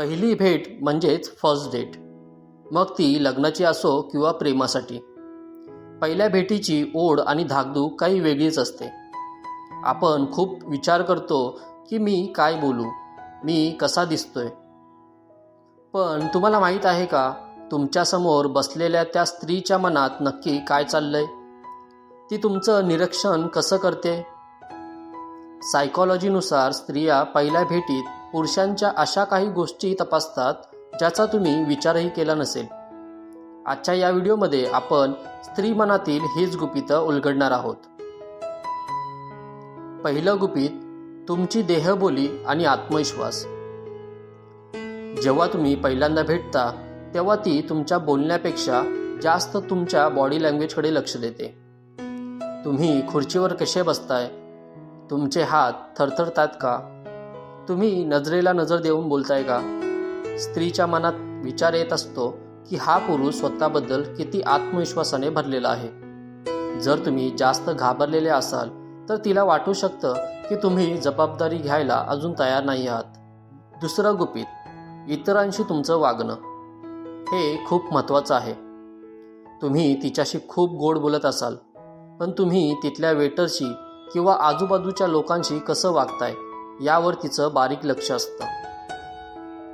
पहिली भेट म्हणजेच फर्स्ट डेट मग ती लग्नाची असो किंवा प्रेमासाठी. पहिल्या भेटीची ओढ आणि धाकधूक काही वेगळीच असते. आपण खूप विचार करतो की मी काय बोलू? मी कसा दिसतोय? पण तुम्हाला माहीत आहे का तुमच्यासमोर बसलेल्या त्या स्त्रीच्या मनात नक्की काय चाललंय? ती तुमचं निरीक्षण कसं करते? सायकॉलॉजीनुसार स्त्रिया पहिल्या भेटीत पुरुषांच्या अशा काही गोष्टी तपासतात ज्याचा तुम्ही विचारही केला नसेल. आजच्या या व्हिडिओमध्ये आपण स्त्री मनातील हीच गुपितं उलगडणार आहोत. पहिलं गुपित तुमची देहबोली आणि आत्मविश्वास. जेव्हा तुम्ही पहिल्यांदा भेटता तेव्हा ती तुमच्या बोलण्यापेक्षा जास्त तुमच्या बॉडी लँग्वेजकडे लक्ष देते. तुम्ही खुर्चीवर कसे बसताय? तुमचे हात थरथरतात का? तुम्ही नजरेला नजर देऊन बोलताय का? स्त्रीच्या मनात विचार येत असतो की हा पुरुष स्वतःबद्दल किती आत्मविश्वासाने भरलेला आहे. जर तुम्ही जास्त घाबरलेले असाल तर तिला वाटू शकतं की तुम्ही जबाबदारी घ्यायला अजून तयार नाही आहात. दुसरं गुपित इतरांशी तुमचं वागणं. हे खूप महत्त्वाचं आहे. तुम्ही तिच्याशी खूप गोड बोलत असाल पण तुम्ही तिथल्या वेटरशी किंवा आजूबाजूच्या लोकांशी कसं वागताय? यावर तिचं बारीक लक्ष असतं.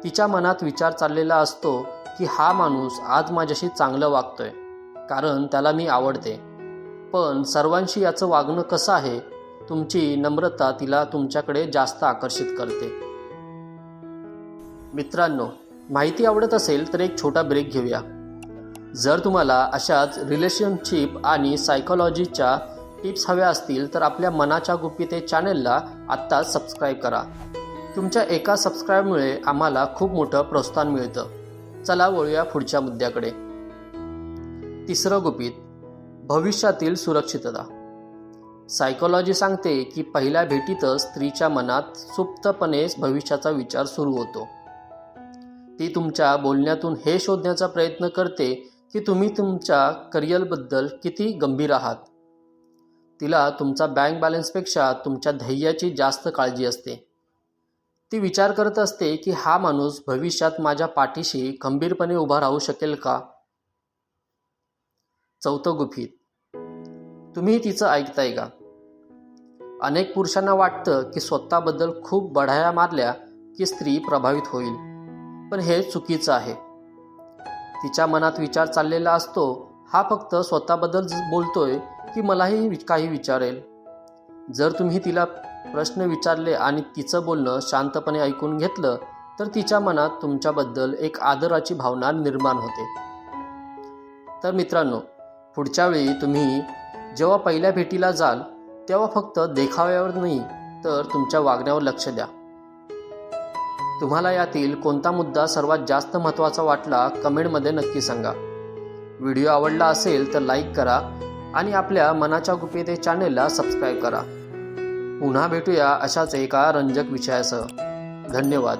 तिच्या मनात विचार चाललेला असतो की हा माणूस आज माझ्याशी चांगलं वागतोय कारण त्याला मी आवडते. पण सर्वांशी याचं वागणं कसं आहे तुमची नम्रता तिला तुमच्याकडे जास्त आकर्षित करते. मित्रांनो माहिती आवडत असेल तर एक छोटा ब्रेक घेऊया. जर तुम्हाला अशाच रिलेशनशिप आणि सायकोलॉजीच्या टिप्स हव्या असतील तर आपल्या मनाच्या गुपिते चॅनेलला आत्ताच सबस्क्राईब करा. तुमच्या एका सबस्क्राईबमुळे आम्हाला खूप मोठं प्रोत्साहन मिळतं. चला वळूया पुढच्या मुद्द्याकडे. तिसरं गुपित भविष्यातील सुरक्षितता. सायकोलॉजी सांगते की पहिल्या भेटीतच स्त्रीच्या मनात सुप्तपणे भविष्याचा विचार सुरू होतो. ती तुमच्या बोलण्यातून हे शोधण्याचा प्रयत्न करते की तुम्ही तुमच्या करिअरबद्दल किती गंभीर आहात. तिला तुमचा बँक बॅलन्सपेक्षा तुमच्या ध्येयाची जास्त काळजी असते. ती विचार करत असते की हा माणूस भविष्यात माझ्या पाठीशी खंबीरपणे उभा राहू शकेल का? चौथं गुपित. तुम्ही तिचं ऐकताय का? अनेक पुरुषांना वाटतं की स्वतःबद्दल खूप बढाया मारल्या की स्त्री प्रभावित होईल. पण हे चुकीचं आहे. तिच्या मनात विचार चाललेला असतो हा फक्त स्वतःबद्दल बोलतोय की मलाही वि- काही विचारेल. जर तुम्ही तिला प्रश्न विचारले आणि तिचं बोलणं शांतपणे ऐकून घेतलं तर तिच्या मनात तुमच्याबद्दल एक आदराची भावना निर्माण होते. तर मित्रांनो पुढच्या वेळी तुम्ही जेव्हा पहिल्या भेटीला जाल तेव्हा फक्त देखाव्यावर नाही तर तुमच्या वागण्यावर लक्ष द्या. तुम्हाला यातील कोणता मुद्दा सर्वात जास्त महत्त्वाचा वाटला कमेंटमध्ये नक्की सांगा. व्हिडिओ आवडला असेल तर लाईक करा आणि आपल्या मनाच्या गुपिते चॅनेलला सबस्क्राईब करा. पुन्हा भेटूया अशाच एका रंजक विषयासह. धन्यवाद.